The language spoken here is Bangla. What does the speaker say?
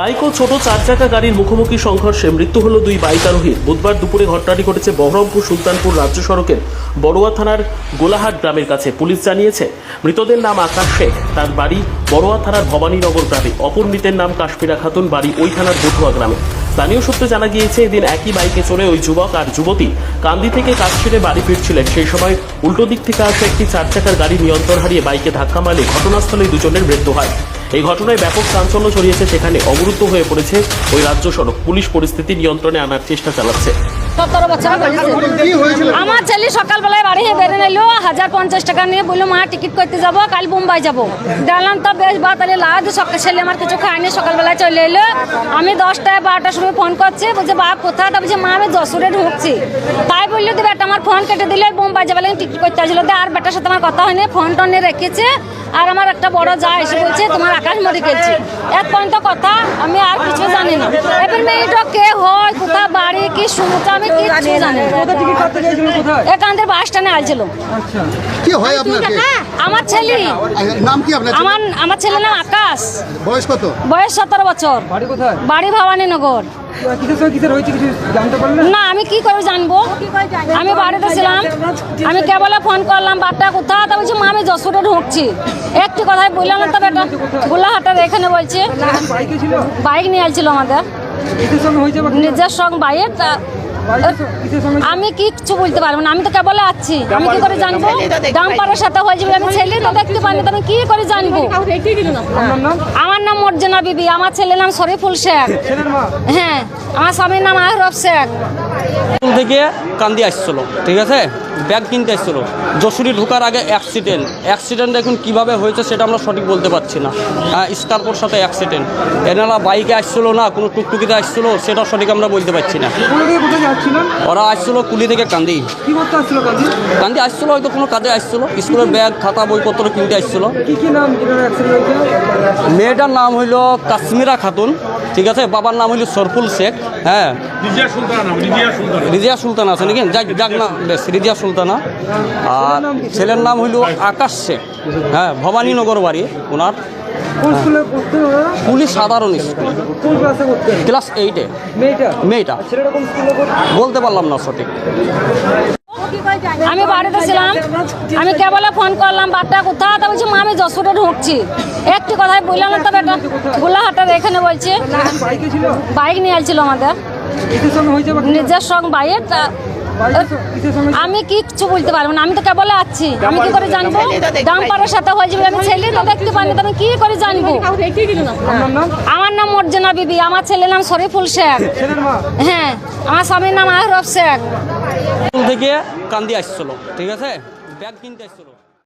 বাইক ও ছোট চার চাকা গাড়ির মুখোমুখি সংঘর্ষে মৃত্যু হলো দুই বাইক আরোহীর। বুধবার দুপুরে ঘটনাটি ঘটেছে বহরমপুর সুলতানপুর রাজ্য সড়কের বড়ুয়া থানার গোলাহাট গ্রামের কাছে। পুলিশ জানিয়েছে, মৃতদের নাম আকাশ শেখ। তার বাড়ি বড়ুয়া থানার ভবানীনগর গ্রামে। অপর মৃতের নাম কাশ্মীরা খাতুন, বাড়ি ওই থানার বধুয়া গ্রামে। স্থানীয় সূত্রে জানা গিয়েছে, এদিন একই বাইকে চড়ে ওই যুবক আর যুবতী কান্দি থেকে কাজ ছেড়ে বাড়ি ফিরছিলেন। সেই সময় উল্টো দিক থেকে আসা একটি চার চাকার গাড়ি নিয়ন্ত্রণ হারিয়ে বাইকে ধাক্কা মারলে ঘটনাস্থলে দুজনের মৃত্যু হয়। এই ঘটনায় ব্যাপক চাঞ্চল্য ছড়িয়েছে সেখানে অবরুদ্ধ হয়ে পড়েছে ওই রাজ্য সড়ক। পুলিশ পরিস্থিতি নিয়ন্ত্রণে আনার চেষ্টা চালাচ্ছে। আমার ছেলে সকালবেলায় বাড়ি নিলো, হাজার পঞ্চাশ টাকা নিয়ে বলল, মা টিকিট করতে যাব, কাল মুম্বাই যাব। দেখলাম তো বেশ বা তাহলে লাদ সকাল ছেলে আমার কিছু খায়নি, সকালবেলায় চলে এলো। আমি দশটায় বারোটার সময় ফোন করছি, বলছে, বাপ, কোথায়? তা বলছে, মা, আমি যশোরে ঢুকছি। তাই বলল তো বেটা, আমার ফোন কেটে দিলে, মুম্বাই যাবে টিকিট করতে আসছিল দিয়ে আর বেটার সাথে আমার কথা হয়নি ফোন টোন রেখেছে। আর আমার একটা বড় যা এসে বলছে, তোমার আকাশ মরে গেছে। এক পর্যন্ত কথা আমি আর কিছু জানি না। এবার মেয়েটা কে হয় কোথা বাড়ি কি শুনতে আমি কিচ্ছু জানি না। কোথা থেকে বাস স্ট্যান্ডে আসছিল। আচ্ছা। কি হয় আপনার আমার ছেলে। নাম কি আপনার আমার আমার ছেলের নাম আকাশ। বয়স কত? বয়স সতেরো বছর। বাড়ি কোথায়? বাড়ি ভবানীনগর। কিছু না আমি কি করে জানব? আমি বাড়িতে ছিলাম। আমি কেবলে ফোন করলাম বাচ্চা কোথায়? তা বলছি মা আমি যশোরে ঢুকছি। একটু কথাই বললাম না তো বেটা গোলাহাটের এখানে বলছে বাইক নিয়ে আসছিল আমাদের। নিজের সঙ্গে হয়েছে বা নিজের সঙ্গ বাইক আমি কিচ্ছু বলতে পারব না আমি তো কেবল আছি। আমি কি করে জানব? ডাম্পারের সাথে হয়েছে বলে আমি ছেলে তো দেখতে পাইনি তো আমি কি করে জানব? আমার নাম? মর্জনা বিবি আমার ছেলের নাম শরীফুল শেখ। হ্যাঁ আমার স্বামীর নাম আহরফ শেখ। স্কুল থেকে কান্দি আসছিল ঠিক আছে? ব্যাগ কিনতে আসছিল। যশোরে ঢোকার আগে অ্যাক্সিডেন্ট অ্যাক্সিডেন্ট এখন কীভাবে হয়েছে সেটা আমরা সঠিক বলতে পারছি না। হ্যাঁ স্কার্পোর সাথে অ্যাক্সিডেন্ট এনারা বাইকে আসছিল না কোনো টুকটুকিতে আসছিল সেটা সঠিক আমরা বলতে পারছি না। যাচ্ছিলেন ওরা আসছিল কুলি থেকে কান্দি। কি করতে আসছিল কাজে কান্দি আসছিল হয়তো কোনো কাজে আসছিল। স্কুলের ব্যাগ খাতা বইপত্র কিনতে আসছিল। কি কি নাম মেয়েটার নাম হইল কাশ্মীরা খাতুন। ঠিক আছে? বাবার নাম হইল সরফুল শেখ হ্যাঁ। রিজিয়া সুলতানা আছে নাকি? যাক যাক না বেশ রিজিয়া সুলতানা। আর ছেলের নাম হইল আকাশ শেখ হ্যাঁ ভবানীনগর বাড়ি ওনার। পুলিশ সাধারণ স্কুল। ক্লাসে এইটে। মেয়েটা? বলতে পারলাম না সঠিক। আমি বাড়িতে ছিলাম। আমি কেবলে ফোন করলাম বাচ্চা কোথাও তা বলছি মা আমি যশোরে ঢুকছি। একটি কথাই বললাম না তো বেটা। গোলাহাটের এখানে বলছি বাইক নিয়ে আসছিল আমাদের। নিজের সঙ্গে হয়েছে নিজের সঙ্গ বাইক আমি কিচ্ছু বলতে পারব না আমি তো কেবল আছি। আমি কি করে জানব? দাম ডাম্পারের সাথে হয়ে যাবে আমি ছেলে তো দেখতে পাইনি তো আমি কি করে জানব? আমার নাম? মর্জনা বিবি আমার ছেলের নাম শরীফুল শেখ। হ্যাঁ আমার স্বামীর নাম আহরফ শেখ। থেকে কান্দি আসছিল ঠিক আছে? ব্যাগ কিনতে আসছিল।